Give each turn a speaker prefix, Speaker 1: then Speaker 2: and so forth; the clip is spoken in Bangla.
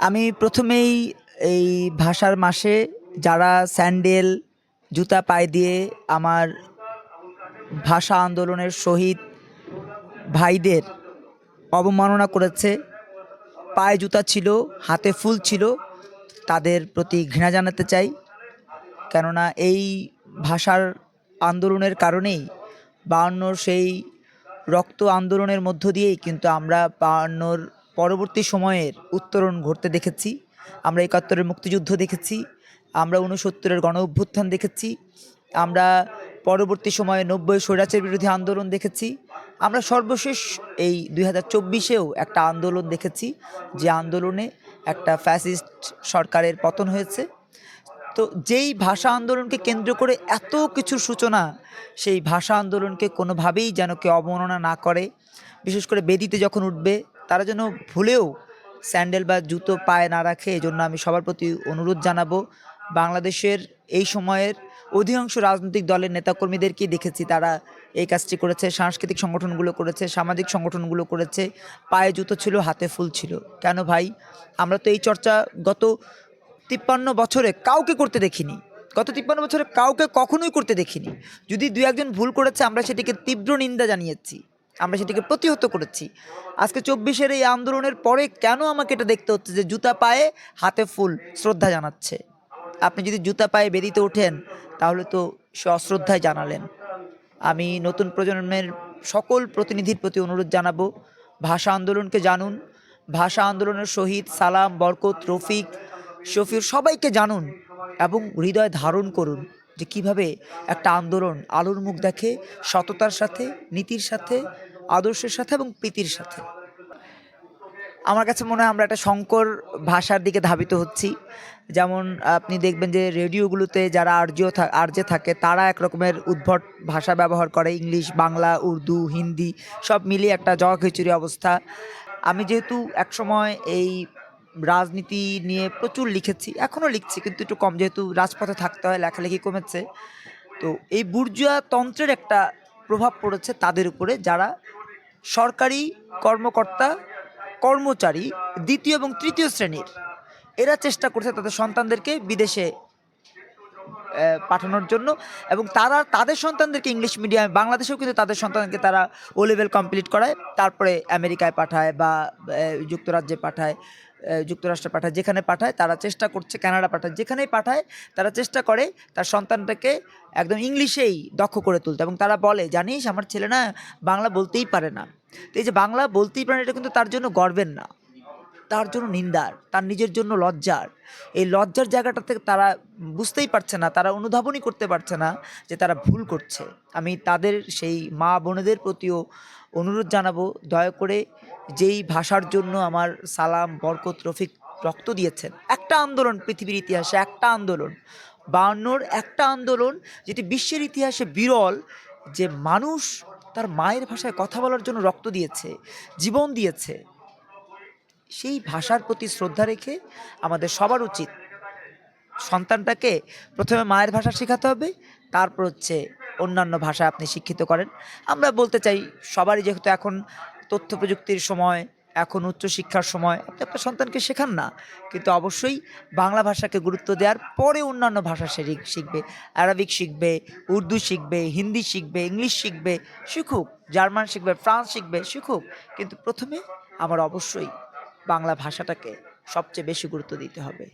Speaker 1: আমি প্রথমেই এই ভাষার মাসে যারা স্যান্ডেল, জুতা পায়ে দিয়ে আমার ভাষা আন্দোলনের শহীদ ভাইদের অবমাননা করেছে, পায়ে জুতা ছিল, হাতে ফুল ছিল, তাদের প্রতি ঘৃণা জানাতে চাই। কেননা এই ভাষার আন্দোলনের কারণেই বায়ান্নর সেই রক্ত আন্দোলনের মধ্য দিয়েই কিন্তু আমরা বায়ান্নর পরবর্তী সময়ের উত্তরণ ঘটতে দেখেছি। আমরা একাত্তরের মুক্তিযুদ্ধ দেখেছি। আমরা উনসত্তরের গণ অভ্যুত্থান দেখেছি। আমরা পরবর্তী সময়ে নব্বই স্বৈরাচার বিরোধী আন্দোলন দেখেছি। আমরা সর্বশেষ এই দুই হাজার চব্বিশেও একটা আন্দোলন দেখেছি, যে আন্দোলনে একটা ফ্যাসিস্ট সরকারের পতন হয়েছে। তো যেই ভাষা আন্দোলনকে কেন্দ্র করে এত কিছুর সূচনা, সেই ভাষা আন্দোলনকে কোনোভাবেই যেন কেউ অবমাননা না করে। বিশেষ করে বেদিতে যখন উঠবে তারা যেন ভুলেও স্যান্ডেল বা জুতো পায়ে না রাখে, এজন্য আমি সবার প্রতি অনুরোধ জানাব। বাংলাদেশের এই সময়ের অধিকাংশ রাজনৈতিক দলের নেতাকর্মীদেরকেই দেখেছি তারা এই কাজটি করেছে, সাংস্কৃতিক সংগঠনগুলো করেছে, সামাজিক সংগঠনগুলো করেছে। পায়ে জুতো ছিল, হাতে ফুল ছিল। কেন ভাই? আমরা তো এই চর্চা গত তিপ্পান্ন বছরে কাউকে করতে দেখিনি। গত তিপ্পান্ন বছরে কাউকে কখনোই করতে দেখিনি। যদি দু একজন ভুল করেছে, আমরা সেটিকে তীব্র নিন্দা জানিয়েছি। আমরা সেটিকে প্রতিহত করেছি। আজকে চব্বিশের এই আন্দোলনের পরে কেন আমাকে এটা দেখতে হচ্ছে যে জুতা পায়ে হাতে ফুল শ্রদ্ধা জানাচ্ছে? আপনি যদি জুতা পায়ে বেরিতে ওঠেন, তাহলে তো সে অশ্রদ্ধায় জানালেন। আমি নতুন প্রজন্মের সকল প্রতিনিধির প্রতি অনুরোধ জানাব, ভাষা আন্দোলনকে জানুন। ভাষা আন্দোলনের শহীদ, সালাম, বরকত, রফিক, শফিউর সবাইকে জানুন এবং হৃদয় ধারণ করুন যে কীভাবে একটা আন্দোলন আলোর মুখ দেখে, সততার সাথে, নীতির সাথে আদর্শের সাথে এবং প্রীতির সাথে। আমার কাছে মনে হয় আমরা একটা সংকর ভাষার দিকে ধাবিত হচ্ছি। যেমন আপনি দেখবেন যে রেডিওগুলোতে যারা আর্য থা- আর্যে থাকে, তারা এক রকমের উদ্ভট ভাষা ব্যবহার করে। ইংলিশ, বাংলা, উর্দু, হিন্দি, সব মিলিয়ে একটা জগা অবস্থা। আমি যেহেতু একসময় এই রাজনীতি নিয়ে প্রচুর লিখেছি, এখনও লিখছি, কিন্তু একটু কম, যেহেতু রাজপথে থাকতে হয়, লেখালেখি কমেছে। তো এই বুর্জুয়া তন্ত্রের একটা প্রভাব পড়েছে তাদের উপরে, যারা সরকারি কর্মকর্তা, কর্মচারী, দ্বিতীয় এবং তৃতীয় শ্রেণির। এরা চেষ্টা করছে তাদের সন্তানদেরকে বিদেশে পাঠানোর জন্য এবং তারা, তাদের সন্তানদেরকে ইংলিশ মিডিয়ামে, বাংলাদেশেও কিন্তু তাদের সন্তানকে তারা ও লেভেল কমপ্লিট করায়। তারপরে আমেরিকায় পাঠায় বা যুক্তরাজ্যে পাঠায়। যুক্তরাষ্ট্রে পাঠায়, যেখানে পাঠায়, তারা চেষ্টা করছে, কানাডা পাঠায়, যেখানেই পাঠায়, তারা চেষ্টা করে তার সন্তানটাকে একদম ইংলিশেই দক্ষ করে তুলতে এবং তারা বলে, জানিস, আমার ছেলে না বাংলা বলতেই পারে না। তো এই যে বাংলা বলতেই পারে না, এটা কিন্তু তার জন্য গর্বের না। তার জন্য নিন্দার, তার নিজের জন্য লজ্জার। এই লজ্জার জায়গাটা থেকে তারা বুঝতেই পারছে না, তারা অনুধাবনই করতে পারছে না যে তারা ভুল করছে। আমি তাদের, সেই মা বোনেদের প্রতিও অনুরোধ জানাব, দয়া করে যেই ভাষার জন্য আমার সালাম, বরকত, রফিক রক্ত দিয়েছেন, একটা আন্দোলন পৃথিবীর ইতিহাসে, একটা আন্দোলন, বায়ান্নর একটা আন্দোলন যেটি বিশ্বের ইতিহাসে বিরল, যে মানুষ তার মায়ের ভাষায় কথা বলার জন্য রক্ত দিয়েছে, জীবন দিয়েছে। সেই ভাষার প্রতি শ্রদ্ধা রেখে আমাদের সবার উচিত সন্তানটাকে প্রথমে মায়ের ভাষা শেখাতে হবে, তারপর হচ্ছে অন্যান্য ভাষা আপনি শিক্ষিত করেন। আমরা বলতে চাই, সবারই যেহেতু এখন তথ্য প্রযুক্তির সময়, এখন উচ্চশিক্ষার সময়, আপনি আপনার সন্তানকে শেখান না। কিন্তু অবশ্যই বাংলা ভাষাকে গুরুত্ব দেওয়ার পরে অন্যান্য ভাষা সে শিখবে। আরবিক শিখবে, উর্দু শিখবে, হিন্দি শিখবে, ইংলিশ শিখবে, শিখুক। জার্মান শিখবে, ফ্রান্স শিখবে, শিখুক। কিন্তু প্রথমে আমার অবশ্যই বাংলা ভাষাটাকে সবচেয়ে বেশি গুরুত্ব দিতে হবে।